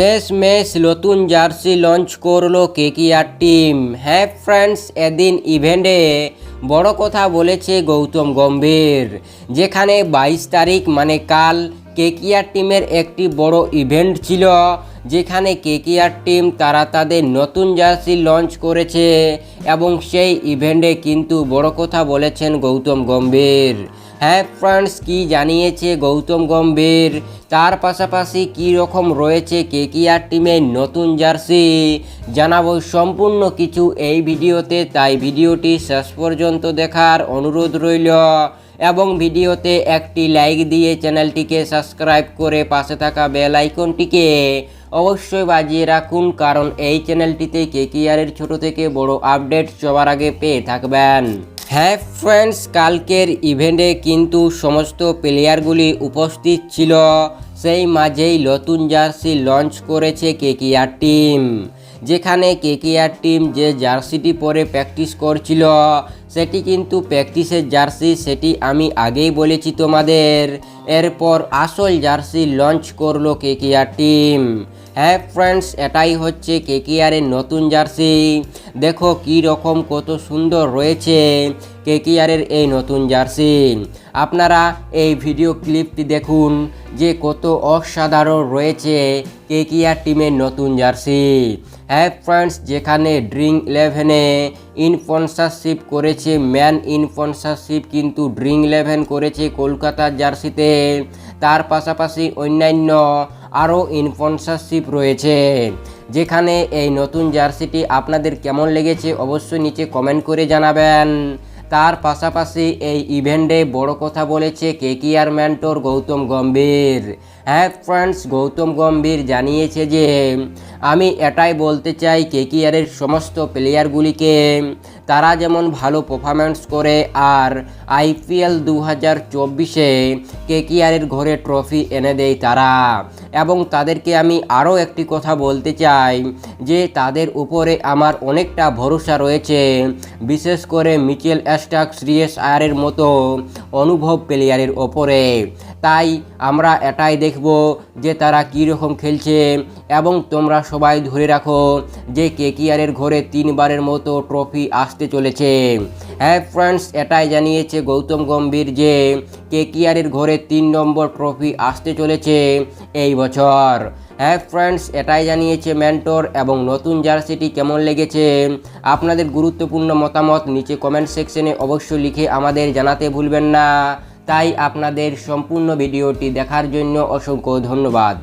শেষ মেশ নতুন জার্সি লঞ্চ করল কেকিআর টিম। হ্যাঁ ফ্রেন্ডস, এদিন ইভেন্টে বড় কথা বলেছে গৌতম গম্ভীর। যেখানে বাইশ তারিখ মানে কাল, কেকিআর টিমের একটি বড় ইভেন্ট ছিল। যেখানে কেকিআর টিম তারা তাদের নতুন জার্সি লঞ্চ করেছে এবং সেই ইভেন্টে কিন্তু বড় কথা বলেছেন গৌতম গম্ভীর। হ্যাঁ ফ্রেন্ডস কি জানিয়েছে গৌতম গম্ভীর? তার পাশাপাশি কি রকম রয়েছে কেকিআর টিমের নতুন জার্সি? জানাব সম্পূর্ণ কিছু এই ভিডিওতে, তাই ভিডিওটি শেষ পর্যন্ত দেখার অনুরোধ রইল। এবং ভিডিওতে একটি লাইক দিয়ে চ্যানেলটিকে সাবস্ক্রাইব করে পাশে থাকা বেল আইকনটিকে অবশ্যই বাজিয়ে রাখুন, কারণ এই চ্যানেলটিতে কেকিআরের ছোট থেকে বড় আপডেট সবার আগে পেয়ে থাকবেন। হ্যাঁ ফ্রেন্ডস, কালকের ইভেন্টে কিন্তু সমস্ত প্লেয়ারগুলি উপস্থিত ছিল। সেই মাঝেই নতুন জার্সি লঞ্চ করেছে কেকিআর টিম, যেখানে কেকিআর টিম যে জার্সিটি পরে প্র্যাকটিস করছিল, সেটি কিন্তু প্র্যাকটিসের জার্সি, সেটি আমি আগেই বলেছি তোমাদের। এরপর আসল জার্সি লঞ্চ করল কেকিআর টিম। হ্যাঁ ফ্রেন্ডস, এটাই হচ্ছে কেকিআরের নতুন জার্সি। দেখো কি রকম কত সুন্দর রয়েছে কেকিআরের এই নতুন জার্সি। আপনারা এই ভিডিও ক্লিপটি দেখুন, যে কত অসাধারণ রয়েছে কেকিআর টিমের নতুন জার্সি। হ্যাঁ ফ্রেন্ডস, যেখানে ড্রিং ইলেভেনে ইনস্পন্সারশিপ করেছে, ম্যান ইনস্পন্সারশিপ কিন্তু ড্রিং ইলেভেন করেছে কলকাতার জার্সিতে। তার পাশাপাশি অন্যান্য আরও ইনস্পন্সারশিপ রয়েছে, যেখানে এই নতুন জার্সিটি আপনাদের কেমন লেগেছে অবশ্যই নিচে কমেন্ট করে জানাবেন। তার পাশাপাশি এই ইভেন্টে বড় কথা বলেছে কে কেকিআর ম্যান্টর গৌতম গম্ভীর। হ্যাঁ ফ্রেন্ডস গৌতম গম্ভীর জানিয়েছে যে, আমি এটাই বলতে চাই কে কেকিআরের সমস্ত প্লেয়ারগুলিকে তারা যেমন ভালো পারফরমেন্স করে আর আইপিএল দু হাজার চব্বিশে কেকিআরের ঘরে ট্রফি এনে দেয় তারা। এবং তাদেরকে আমি আরও একটি কথা বলতে চাই যে, তাদের উপরে আমার অনেকটা ভরসা রয়েছে। বিশেষ করে মিচেল শ্রিয়েস আয়ারের মতো অনুভব প্লেয়ারের ওপরে। তাই আমরা এটাই দেখব যে তারা কী রকম খেলছে এবং তোমরা সবাই ধরে রাখো যে কেকিআরের ঘরে তিনবারের মতো ট্রফি আসতে চলেছে। হ্যাঁ ফ্রেন্ডস, এটাই জানিয়েছে গৌতম গম্ভীর যে কেকিআরের ঘরে তিন নম্বর ট্রফি আসতে চলেছে এই বছর। হ্যাঁ ফ্রেন্ডস, এটাই জানিয়েছে মেন্টর এবং নতুন জার্সিটি কেমন লেগেছে? আপনাদের গুরুত্বপূর্ণ মতামত নিচে কমেন্ট সেকশনে অবশ্যই লিখে আমাদের জানাতে ভুলবেন না। তাই আপনাদের সম্পূর্ণ ভিডিওটি দেখার জন্য অসংখ্য ধন্যবাদ।